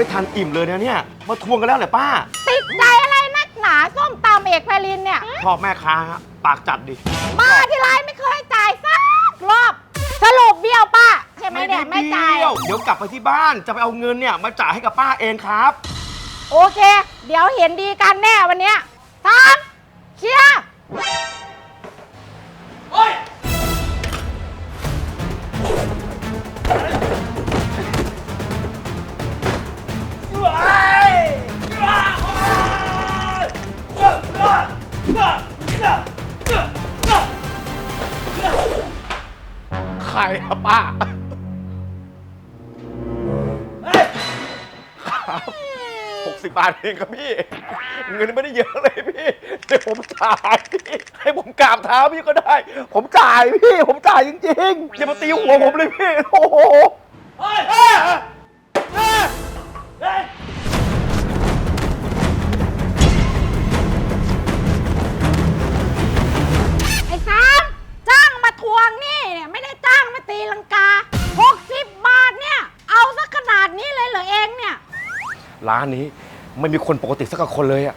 ยังไม่ทันอิ่มเลยนะเนี่ย มาทวงกันแล้วเหรอป้า ติดใจอะไรนักหนาส้มตำเอกไพลินเนี่ย ชอบแม่ค้าฮะปากจัดดิ มาที่ไรไม่เคยจ่ายสักรอบ สรุปเบี้ยวป้าใช่ไหมเนี่ยไม่จ่าย เดี๋วเดี๋ยวกลับไปที่บ้านจะไปเอาเงินเนี่ยมาจ่ายให้กับป้าเองครับ โอเค เดี๋ยวเห็นดีกันแน่วันเนี้ย ใครอะป้าครับหกสิบบาทเองครับพี่ เงินไม่ได้เยอะเลยพี่เดี๋ยวผมจ่ายพี่ให้ผมกราบเท้าพี่ก็ได้ ผมจ่ายพี่ ผมจ่ายจริงๆอย่ามาตีหัวผมเลยพี่ โอ้โห ตีลังกา 60 บาทเนี่ย เอาสักขนาดนี้เลยเหรอเองเนี่ย ร้านนี้ไม่มีคนปกติสักคนเลยอะ